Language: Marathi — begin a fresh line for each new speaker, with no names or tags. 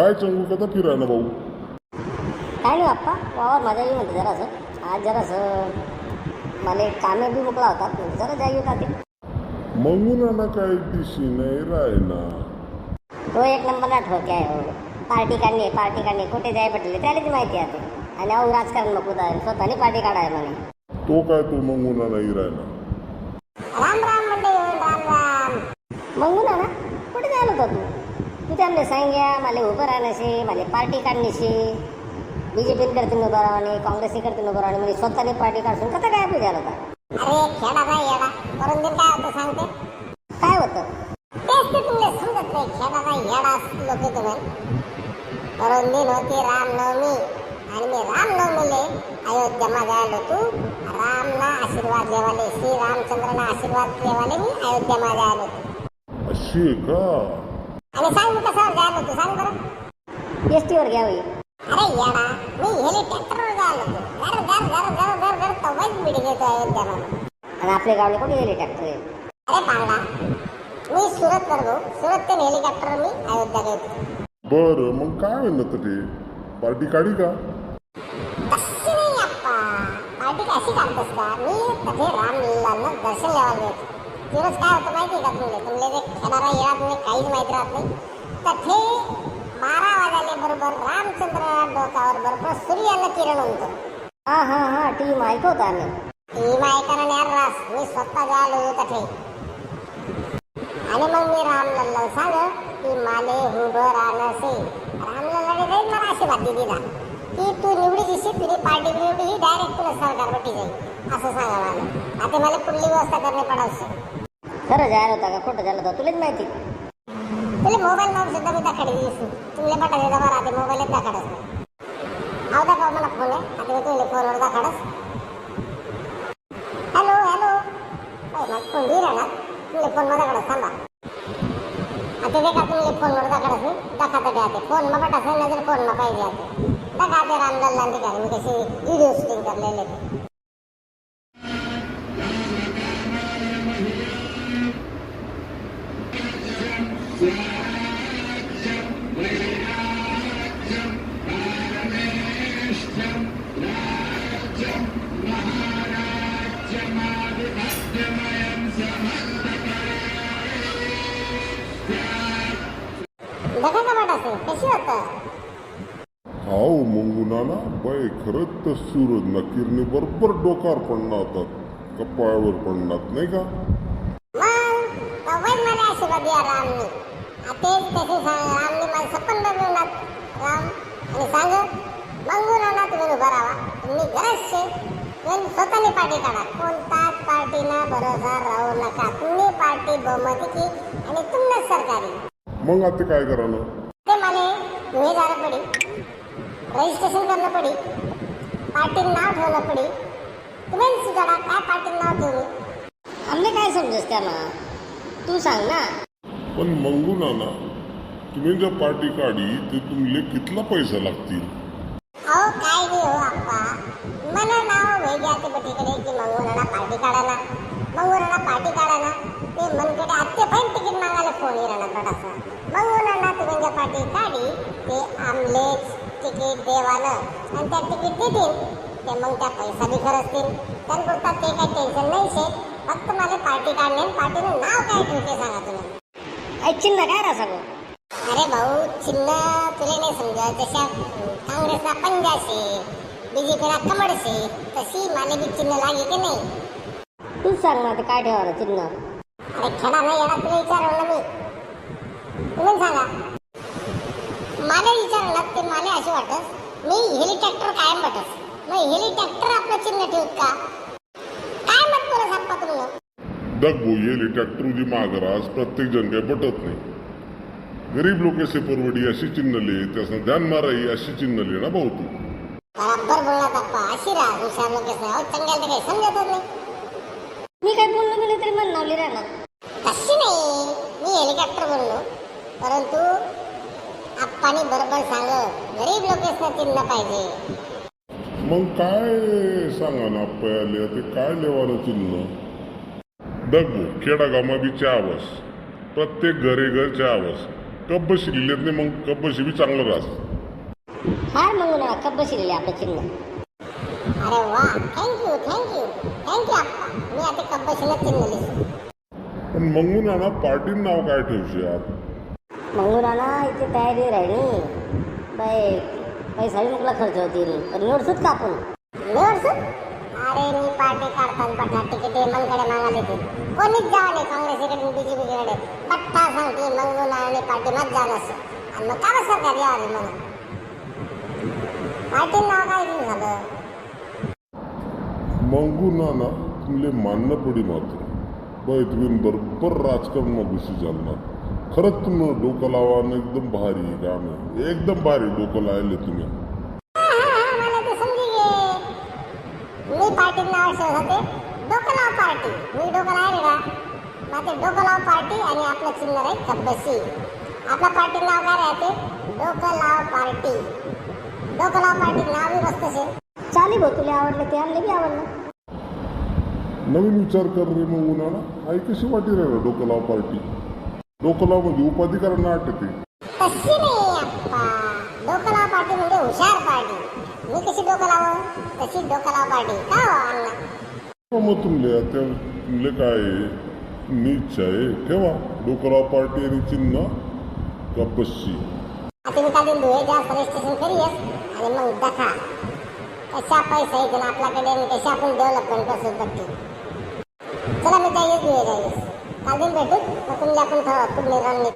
काय चंगू कथा फिरायला भाऊ?
काय नाही बाप्पा वावर माझ्या येऊ म्हणते जरासं. आज जरासं मला एक कामे बी मोकळा होता म्हणजे जरा जाई का ते.
मंगुनाना काय दिशी नाही रायना
तो एक नंबर ठोके आहे हो. पार्टी काढणे पार्टी काढणे कुठे जाय पटले त्याला ती माहिती आहे आणि अहो राजकारण नको जाय स्वतःने पार्टी काढाय म्हणे.
तो काय तो मंगुना नाही रायना
राम राम म्हणते राम राम. मग ना ना कुठे जायला होता तू? त्यांना सांग्या मला उभं राहण्याशी मला पार्टी काढण्याशी. बी जे पीन करते उभं राहणे काँग्रेसी करते उभं राहणे म्हणजे स्वतःने पार्टी काढून कसा काय झालं होता?
अरे खेळा नाही येडा. परंतु काय होतं सांगते?
काय होतं?
तेच ते तुमले समजत नाही. खेळा नाही येडा लोक तुम्ही होती रामनवमी. आणि मी रामनवमीले अयोध्यामा जायला तू रामना आशीर्वाद देवाले श्री रामचंद्रना आशीर्वाद देवाले मी अयोध्यामा जायला होतो.
अशी का?
आणि सांग मी कशावर जायला होतो सांग बरं.
एस टीवर घ्यावी
अरे येडा मी हेलिकॉप्टरवर जायला होतो घर घर घर घर घर घर तवाच बिडी घेतो अयोध्यामा
आणि आपल्या गावाला कुठे गेले ट्रॅक्टर
अरे पांगा मी सुरत करतो सुरत ते हेलिकॉप्टर मी अयोध्या घेतो.
बरं मग काय म्हणत ते? पार्टी काढी का?
तशी नाही अप्पा पार्टी कशी काढतोस का? मी तथे रामलीलांना दर्शन घ्यायला गेलो. दिवस काय होतं माहिती आहे का तुमले तुमले जे खेळणारा येणार तुम्ही काहीच माहिती राहत नाही तथे बारा वाजाले बरोबर रामचंद्र डोकावर बरोबर सूर्याला किरण होतं
हा हा हा टीम ऐकवत आम्ही
टीम मायकानं यार रास मी स्वतः जायला होतो तथे आणि मग मी रामलल्ला सांग की माले उभं राहणसे रामलल्लाने रे मला आशीर्वाद दिला की तू निवडी दिशी तुझी पार्टी निवडी ही डायरेक्ट तुला सरकार भेटी जाईल असं सांगा मला आता मला पुढली व्यवस्था करणे पडावशी
खरं जाहीर होता का? खोटं झालं होतं? तुलाच माहिती.
तुला मोबाईल नाव सुद्धा मी दाखवली तुला पटा देता बरं मोबाईलच दाखवडस नाही दाखव मला फोन आहे. आता मी तुला फोनवर दाखवस हॅलो हॅलो मला फोन दे राहणार तुला फोन मला कडस थांबा. आता देखा तुला फोनवर दाखवडस मी? दाखवता फोन मग बटा सांग नाही फोन मग पाहिजे आता. दाखवते रामलाल ठिकाणी मी कशी व्हिडिओ शूटिंग करलेले.
मंगुनाना बाय खरंच तर सूरज नकीरने बरोबर डोकार पडणार होतात कपाळावर पडणार नाही का?
स्वतःने पार्टी काढा. कोणताच पार्टीना भरोसा राहू नका. तुम्ही पार्टी बहुमतीची आणि तुम्ही सरकारी.
मग आता काय करायला?
ते मला तुम्ही जाणं पडी. रजिस्ट्रेशन करणं पडी. पार्टीचं नाव ठेवणं पडी. तुम्ही सुधारा काय पार्टीचं नाव ठेवू?
आम्ही काय समजस त्याला? तू सांग ना.
पण मंगुनाना तुम्ही जर पार्टी काढी तर तुमले कितला पैसा लागतील?
अहो काय नाही हो आप्पा. मला नाव वेगळ्या ते बटीकडे की मंगोराला पार्टी काढायला मंगोराला पार्टी काढायला ते मनकडे आत्ते पण तिकीट मागायला फोन येणार बटासा मंगोराला तुम्ही जर पार्टी काढी ते आमलेच. तिकीट देवानं. आणि त्या तिकीट देतील. ते मग त्या पैसा बी खरचतील त्यांपुरता ते काही टेन्शन नाही शे फक्त मला पार्टी आणि पार्टीनं नाव काय ठेवते सांगा तुम्ही.
चिन्ह काय रा सांगू?
अरे भाऊ चिन्ह तुला नाही समजत. जशा काँग्रेसला पंजाशे बीजेपीला कमळशे तशी मला बी चिन्ह लागे की नाही.
तूच सांग ना ते काय ठेवायला चिन्ह?
अरे खेळा नाही येणार तुला विचारलं ना मी. तुम्ही सांगा. मला विचारलं ते मला असे वाटत मी हेलिकॉप्टर कायम वाटत मग हेलिकॉप्टर आपलं चिन्ह ठेवत का? काय मत बोला साप्पा तुम्ही
दग भाऊ येले ट्रॅक्टर मागरास प्रत्येक जण काय पटत नाही. गरीब लोकेसे परवडी अशी चिन्हले त्याचं ध्यान माराई अशी चिन्हले ना भाऊ तू.
बरोबर बोलला पप्पा अशी राहा हुशार लोक चंगल काही समजतच नाही.
मी काय बोललो गेले तरी मन नावली राहणार.
तशी नाही मी हेलिकॉप्टर बोललो. परंतु आप्पानी बरोबर सांग गरीब लोकेशन चिन्ह पाहिजे.
मग काय सांगा ना पयाले ते काय लेवानं चिन्ह दग भाऊ खेडागावमा बी चहा बस प्रत्येक घरे घर चहा बस कब्बशी लिहिलेत नाही मग कब्बशी बी चांगलं राहस
हार मंगू कब्ब शिरले आपलं चिन्ह
अरे वा thank you thank you thank you आप्पा. मी आता कब्बशीनं चिन्ह लिहितो
पण मंगू नाना पार्टीन नाव काय ठेवशे यात
मंगू नाना इथे तयारी राहिली बाय पैसा बी मुकला खर्च होतील. पण निवडसूत का आपण?
निवडसून अरे मी पार्टी काढताना पटना तिकीट मनकडे मागायला येते कोणीच जावं नाही. काँग्रेसकडे बीजेपीकडे पट्टा सांगते आणि पार्टी मत जाणं असं. आणि मग का बस सरकार यावं म्हणून पार्टी नाव काय झालं?
मंगू नाना तुमले मानणं पडी मात्र. बाई तुम्ही बरोबर राजकारणात घुसी चालणार खरंच तुम्ही डोकं लावा आणि एकदम भारी काम आहे एकदम भारी डोकं लायले तुम्ही.
मी नाव होते. डोकं लाव पार्टी. मी डोकं लावले का? मग ते डोकं लाव पार्टी आणि आपलं चिन्ह आहे कब्बशी आपल्या पार्टी नाव काय राहते? डोकं लाव पार्टी. डोकं लाव पार्टी नाव बी मस्त शे
चाली भाऊ तुला आवडलं ते आणले बी आवडलं?
नवीन विचार कर रे मंगू नाना आई कशी वाटी रे डोकं लाव पार्टी? डोकं लाव म्हणजे उपाधिकारांना आठवते
तशी नाही अप्पा डोकं लाव पार्टी म्हणजे हुशार पार्टी. मी कशी डोकं लाव तशी डोकं लाव पार्टी. का हो अण्णा?
मग तुमले आता तुमले काय? नीच आहे. ठेवा. डोकं लाव पार्टी आणि चिन्ह कब्बशी
आता मी काढून धुळे जास्त रजिस्ट्रेशन करूयास आणि मग दाखा. कशा पैसा येतो आपल्याकडे आणि कशा आपण डेव्हलपमेंट करतो बघते चला मी जाईस धुळे जाईस चालेल भेटू. मग तुम्ही आपण ठरवा तुम्ही